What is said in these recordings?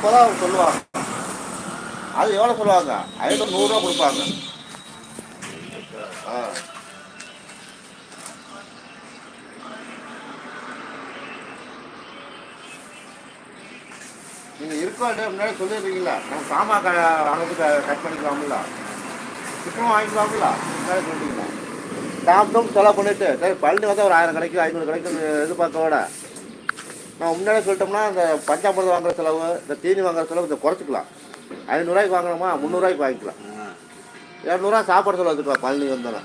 அப்போ தான் அவங்க சொல்லுவாங்க. அது எவ்வளோ சொல்லுவாங்க? ஐநூறு நூறுரூவா கொடுப்பாங்க. ஆ. நீங்கள் இருக்கோம் முன்னாடி சொல்லிடுறீங்களா நம்ம சாமான் க வாங்கிறது கட் பண்ணிக்கலாம்ல. சுத்தமாக வாங்கிக்கலாம்ல. முன்னாடி சொல்லிட்டீங்களா டாப்டும் செலவு பண்ணிட்டு சரி பழனி வந்தால் ஒரு ஆயிரம் கிடைக்கும் ஐநூறு கிடைக்கும் எதிர்பார்க்க விட நான் முன்னாடியே சொல்லிட்டோம்னா இந்த பஞ்சாமிரதம் வாங்குற செலவு இந்த தீனி வாங்குற செலவு இதை குறைச்சிக்கலாம். ஐநூறுரூவாய்க்கு வாங்கணுமா முந்நூறுரூவாய்க்கு வாங்கிக்கலாம். இரநூறுவா சாப்பாடு செலவு வச்சுக்கலாம் பழனி வந்தோன்னா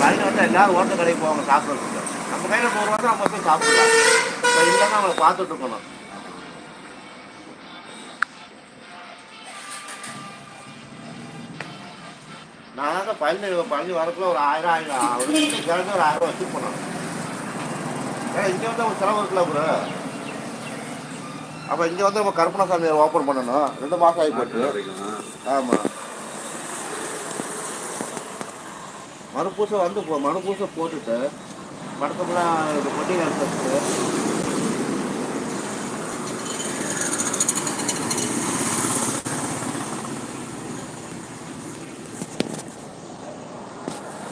பழனி எல்லாரும் ஓட்ட கடைக்கு போவாங்க சாப்பிட்றதுக்கு. நம்ம கையில் நூறுரூவா தான் நம்ம போய் சாப்பிடலாம். இப்போ இல்லைன்னா அவங்களை பார்த்துட்டு இருக்கணும். நான் தான் பழனி பழனி வரக்குள்ள ஒரு ஆயிரம் ஆயிரம் ஒரு கிழமை ஒரு ஆயிரம் வச்சு போனோம் ஏன்னா இங்கே வந்து ஒரு செலவு இருக்குல்ல ப்ரோ அப்போ இங்கே வந்து நம்ம கருப்பணசாமி ஓப்பன் பண்ணணும். ரெண்டு மாதம் ஆகி போட்டு ஆமாம் மறுபூசை வந்து போ மறுபூசை போட்டுட்டு படத்தெல்லாம் இது கொட்டி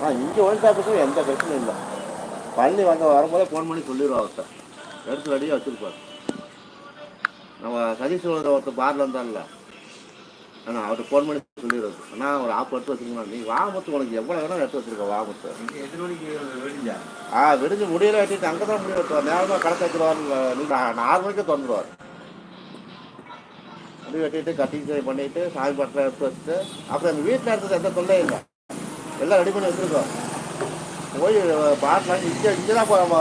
ஆ இங்கே ஒழித்தாப்புக்கும் எந்த பிரச்சனையும் இல்லை. பழனி வந்த வரும்போதே ஃபோன் பண்ணி சொல்லிடுவோம் அவர்கிட்ட எடுத்து ரெடியாக வச்சுருப்பார். நம்ம சதீஷ் ஒருத்தர் பாரில் இருந்தார்ல ஆனால் அவர்கிட்ட ஃபோன் பண்ணி சொல்லிடுறது அண்ணா ஒரு ஆப் எடுத்து வச்சுருக்கணும் நீ வாமத்து உனக்கு எவ்வளோ வேணும் எடுத்து வச்சுருக்க வாமத்து ஆ விடிஞ்சு முடியல வெட்டிட்டு அங்கே தான் முடிய வெட்டுவார் நேரமாக கடை வச்சுருவார் நாலு மணிக்கு திறந்துருவார். முடி வெட்டிட்டு கட்டிங் பண்ணிட்டு சாமி பட்டில் எடுத்து வச்சுட்டு அப்புறம் எங்கள் வீட்டில் இருக்கிறது எந்த தொல்லையும் இல்லை. எல்லாம் ரெடி பண்ணி வச்சுருக்கோம். போய் பாட்டில் இங்கே இங்கே தான் நம்ம